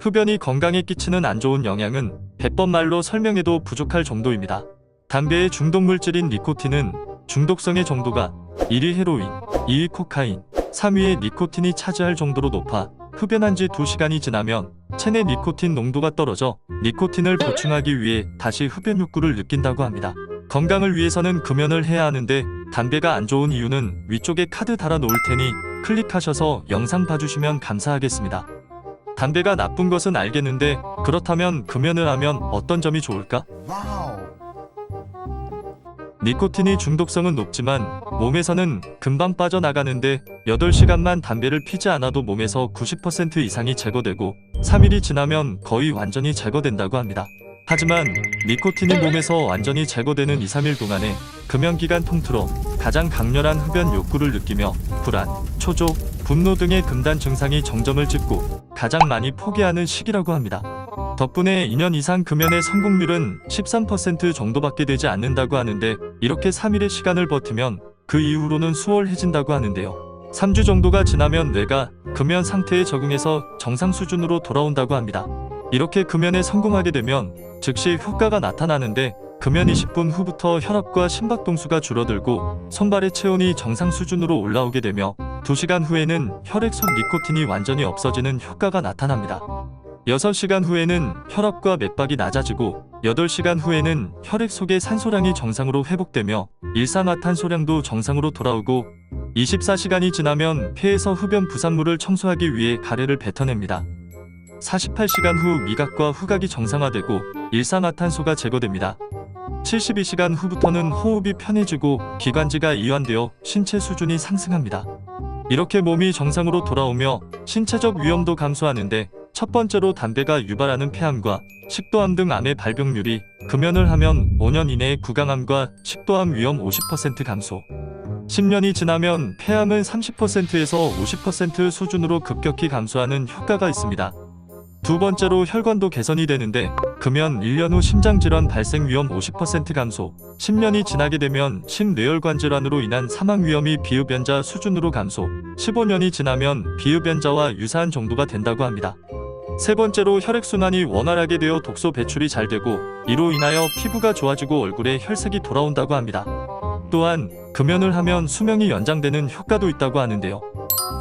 흡연이 건강에 끼치는 안 좋은 영향은 100번 말로 설명해도 부족할 정도입니다. 담배의 중독 물질인 니코틴은 중독성의 정도가 1위 헤로인, 2위 코카인, 3위의 니코틴이 차지할 정도로 높아 흡연한 지 2시간이 지나면 체내 니코틴 농도가 떨어져 니코틴을 보충하기 위해 다시 흡연 욕구를 느낀다고 합니다. 건강을 위해서는 금연을 해야 하는데 담배가 안 좋은 이유는 위쪽에 카드 달아 놓을 테니 클릭하셔서 영상 봐주시면 감사하겠습니다. 담배가 나쁜 것은 알겠는데 그렇다면 금연을 하면 어떤 점이 좋을까? 니코틴이 중독성은 높지만 몸에서는 금방 빠져나가는데 8시간만 담배를 피지 않아도 몸에서 90% 이상이 제거되고 3일이 지나면 거의 완전히 제거된다고 합니다. 하지만 니코틴이 몸에서 완전히 제거되는 2, 3일 동안에 금연기간 통틀어 가장 강렬한 흡연 욕구를 느끼며 불안, 초조, 분노 등의 금단 증상이 정점을 찍고 가장 많이 포기하는 시기라고 합니다. 덕분에 2년 이상 금연의 성공률은 13% 정도밖에 되지 않는다고 하는데 이렇게 3일의 시간을 버티면 그 이후로는 수월해진다고 하는데요. 3주 정도가 지나면 뇌가 금연 상태에 적응해서 정상 수준으로 돌아온다고 합니다. 이렇게 금연에 성공하게 되면 즉시 효과가 나타나는데 금연 20분 후부터 혈압과 심박동수가 줄어들고 손발의 체온이 정상 수준으로 올라오게 되며 2시간 후에는 혈액 속 니코틴이 완전히 없어지는 효과가 나타납니다. 6시간 후에는 혈압과 맥박이 낮아지고 8시간 후에는 혈액 속의 산소량이 정상으로 회복되며 일산화탄소량도 정상으로 돌아오고 24시간이 지나면 폐에서 흡연 부산물을 청소하기 위해 가래를 뱉어냅니다. 48시간 후 미각과 후각이 정상화되고 일산화탄소가 제거됩니다. 72시간 후부터는 호흡이 편해지고 기관지가 이완되어 신체 수준이 상승합니다. 이렇게 몸이 정상으로 돌아오며 신체적 위험도 감소하는데 첫 번째로 담배가 유발하는 폐암과 식도암 등 암의 발병률이 금연을 하면 5년 이내에 구강암과 식도암 위험 50% 감소. 10년이 지나면 폐암은 30%에서 50% 수준으로 급격히 감소하는 효과가 있습니다. 두 번째로 혈관도 개선이 되는데 금연 1년 후 심장질환 발생 위험 50% 감소, 10년이 지나게 되면 심뇌혈관 질환으로 인한 사망 위험이 비흡연자 수준으로 감소, 15년이 지나면 비흡연자와 유사한 정도가 된다고 합니다. 세 번째로 혈액순환이 원활하게 되어 독소 배출이 잘 되고 이로 인하여 피부가 좋아지고 얼굴에 혈색이 돌아온다고 합니다. 또한 금연을 하면 수명이 연장되는 효과도 있다고 하는데요.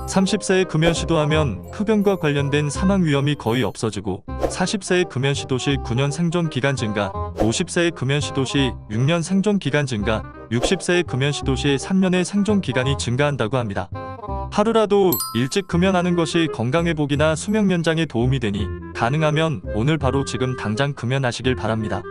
30세에 금연 시도 하면 흡연과 관련된 사망 위험이 거의 없어지고 40세에 금연 시도 시 9년 생존 기간 증가, 50세에 금연 시도 시 6년 생존 기간 증가, 60세에 금연 시도 시 3년의 생존 기간이 증가한다고 합니다. 하루라도 일찍 금연하는 것이 건강 회복이나 수명 연장에 도움이 되니 가능하면 오늘 바로 지금 당장 금연하시길 바랍니다.